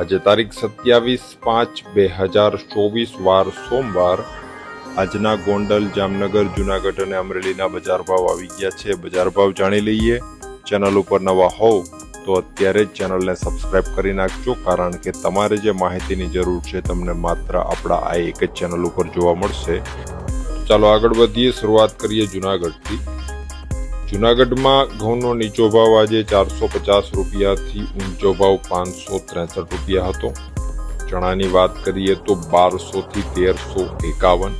આજે તારીખ સત્યાવીસ પાંચ બે હજાર ચોવીસ વાર સોમવાર આજના ગોંડલ, જામનગર, જુનાગઢ અને અમરેલીના બજાર ભાવ આવી ગયા છે. બજાર ભાવ જાણી લઈએ. ચેનલ ઉપર નવા હોવ તો અત્યારે જ ચેનલને સબસ્ક્રાઇબ કરી નાખજો, કારણ કે તમારે જે માહિતીની જરૂર છે તમને માત્ર આપણા આ એક જ ચેનલ ઉપર જોવા મળશે. ચાલો આગળ વધીએ. શરૂઆત કરીએ જુનાગઢથી. જુનાગઢમાં ઘઉંનો નીચો ભાવ આજે ચારસો પચાસ રૂપિયાથી ઊંચો ભાવ પાંચસો ત્રેસઠ રૂપિયા હતો. ચણાની વાત કરીએ તો બારસોથી તેરસો એકાવન,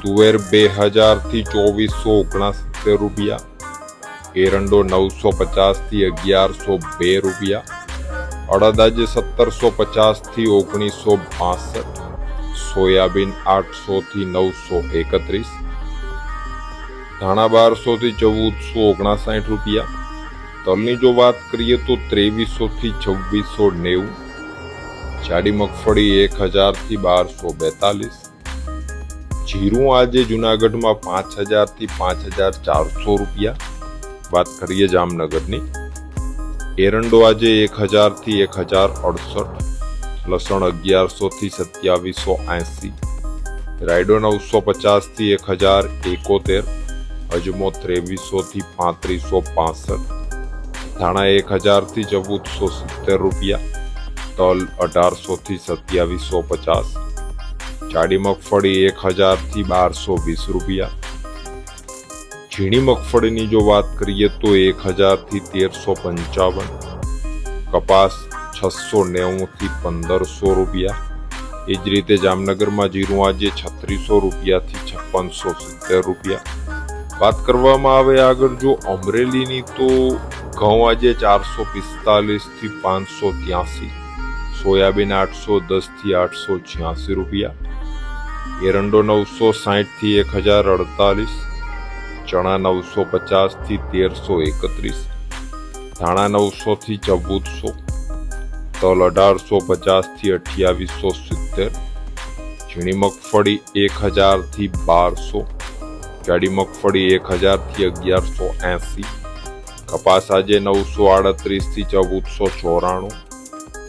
તુવેર બે હજારથી ચોવીસો ઓગણસિત્તેર રૂપિયા, એરંડો નવસો પચાસથી અગિયારસો બે રૂપિયા અડદ આજે સત્તરસો પચાસથી ઓગણીસો બાસઠ, સોયાબીન આઠસોથી નવસો એકત્રીસ ધાણા બારસોથી ચૌદસો ઓગણસાઠ રૂપિયા. તલની જો વાત કરીએ તો ત્રેવીસોથી છવ્વીસો નેવું. જાડી મગફળી એક હજારથી બારસો બેતાલીસ. જીરું આજે જુનાગઢમાં પાંચ હજારથી પાંચ હજાર ચારસો રૂપિયા. વાત કરીએ જામનગરની. એરંડો આજે એક હજારથી એક હજાર અડસઠ. લસણ અગિયારસોથી સત્યાવીસો એંસી. રાયડો નવસો પચાસથી એક હજાર એકોતેર. અજમો ત્રેવીસોથી પાંત્રીસો પાસઠ. ધાણા એક હજારથી ચૌદસો સિત્તેર રૂપિયા. તલ અઢારસોથી સત્યાવીસો પચાસ. જાડી મગફળી એક હજારથી બારસો વીસ રૂપિયા. ઝીણી મગફળીની જો વાત કરીએ તો એક હજારથી તેરસો પંચાવન. કપાસ છસો નેવુંથી પંદરસો રૂપિયા. એ જ રીતે જામનગરમાં જીરું આજે છત્રીસો રૂપિયાથી છપ્પનસો સિત્તેર રૂપિયા. વાત કરવામાં આવે આગળ, જો અમરેલીની તો ઘઉં આજે ચારસો પિસ્તાલીસથી પાંચસો ત્યાસી, સોયાબીન આઠસો દસથી આઠસો છ્યાસી રૂપિયા, એરંડો નવસો સાહીઠથી એક હજાર અડતાલીસ, ચણા નવસો પચાસથી તેરસો એકત્રીસ, ધાણા નવસોથી ચૌદસો, તલ અઢારસો પચાસથી અઠ્યાવીસો સિત્તેર, ઝીણી મગફળી એક હજારથી બારસો જાડી મગફળી એક હજારથી અગિયારસો એંસી. કપાસ આજે નવસો આડત્રીસથી ચૌદસો ચોરાણું.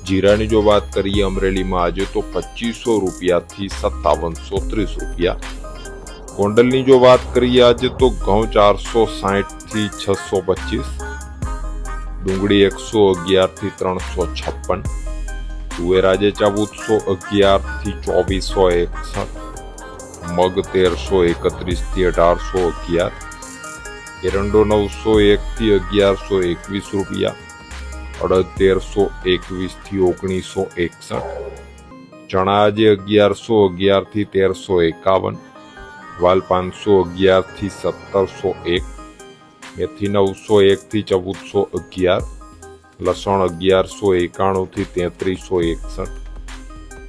જીરાની જો વાત કરીએ, અમરેલીમાં આજે તો પચીસો રૂપિયાથી સત્તાવનસો ત્રીસ રૂપિયા. ગોંડલની જો વાત કરીએ, આજે તો ઘઉં ચારસો સાહીઠથી છસો પચીસ. ડુંગળી એકસો અગિયારથી ત્રણસો છપ્પન. તુવેર આજે ચૌદસો અગિયારથી ચોવીસો એકસઠ. મગ તેરસો એકત્રીસથી અઢારસો અગિયાર. એરંડો નવસો એકથી અગિયારસો એકવીસ રૂપિયા. અડદ તેરસો એકવીસથી ઓગણીસો એકસઠ. ચણા આજે અગિયારસો અગિયારથી તેરસો એકાવન. વાલ પાંચસો અગિયારથી સત્તરસો એક. મેથી નવસો એકથી ચૌદસો અગિયાર. લસણ અગિયારસો એકાણુંથી તેત્રીસો એકસઠ.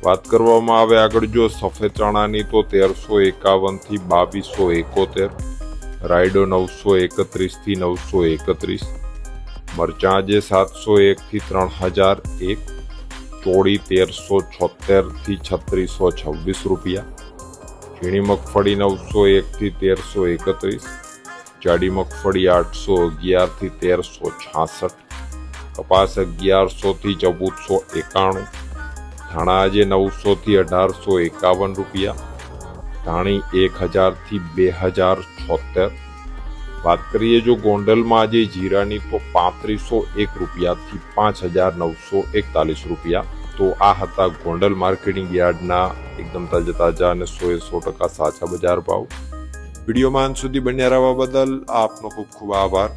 વાત કરવામાં આવે આગળ જો સફેદ ચણાની તો તેરસો એકાવનથી બાવીસો એકોતેર, રાયડો નવસો એકત્રીસથી નવસો એકત્રીસ, મરચાં આજે સાતસો એકથી ત્રણ હજાર એક, ચોળી તેરસો છોતેરથી છત્રીસો છવ્વીસ રૂપિયા, ઝીણી મગફળી નવસો એકથી તેરસો એકત્રીસ, જાડી મગફળી આઠસો અગિયારથી તેરસો છાસઠ, કપાસ અગિયારસોથી ચૌદસો એકાણું ધાણા આજે નવસોથી અઢારસો એકાવન રૂપિયા. ધાણી એક હજારથી બે હજાર છોતેર. વાત કરીએ જો ગોંડલમાં આજે જીરાની તો પાંત્રીસો એક રૂપિયાથી પાંચ હજાર નવસો એકતાલીસ રૂપિયા. તો આ હતા ગોંડલ માર્કેટિંગ યાર્ડના એકદમ તાજા તાજા અને સો એ સો ટકા સાચા બજાર ભાવ. વિડીયોમાં અંત સુધી બન્યા રહેવા બદલ આપનો ખૂબ ખૂબ આભાર.